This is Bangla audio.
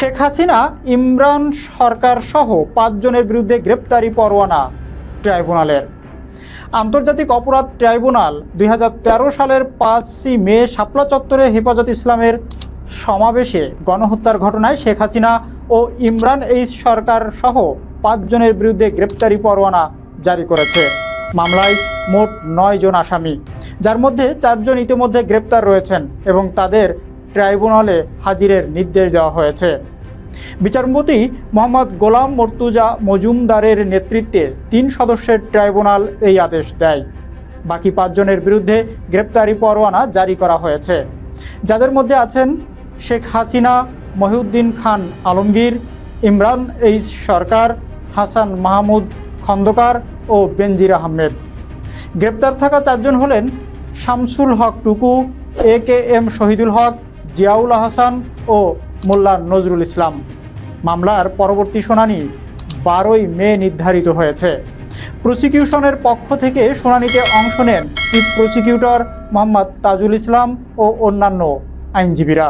শেখ হাসিনা, ইমরান সরকার সহ পাঁচজনের বিরুদ্ধে গ্রেপ্তারি পরোয়ানা ট্রাইব্যুনালের। আন্তর্জাতিক অপরাধ ট্রাইব্যুনাল দুই হাজার তেরো সালের পাঁচই মে শাপলা চত্বরে হেফাজত ইসলামের সমাবেশে গণহত্যার ঘটনায় শেখ হাসিনা ও ইমরান এইচ সরকার সহ পাঁচজনের বিরুদ্ধে গ্রেপ্তারি পরোয়ানা জারি করেছে। মামলায় মোট নয় জন আসামি, যার মধ্যে চারজন ইতিমধ্যে গ্রেপ্তার রয়েছেন এবং তাদের ট্রাইব্যুনালে হাজিরের নির্দেশ দেওয়া হয়েছে। বিচারপতি মোহাম্মদ গোলাম মর্তুজা মজুমদারের নেতৃত্বে তিন সদস্যের ট্রাইব্যুনাল এই আদেশ দেয়। বাকি পাঁচজনের বিরুদ্ধে গ্রেপ্তারি পরোয়ানা জারি করা হয়েছে। যাদের মধ্যে আছেন শেখ হাসিনা, মহিউদ্দিন খান আলমগীর, ইমরান এইচ সরকার, হাসান মাহমুদ খন্দকার ও বেনজির আহমেদ। গ্রেপ্তার থাকা চারজন হলেন Shamsul Haque Tuku, A K M Shahidul Haque Ziaul Hasan ও মোল্লা নজরুল ইসলাম। মামলার পরবর্তী শুনানি বারোই মে নির্ধারিত হয়েছে। প্রসিকিউশনের পক্ষ থেকে শুনানিতে অংশ নেন চিফ প্রসিকিউটর মোহাম্মদ তাজুল ইসলাম ও অন্যান্য আইনজীবীরা।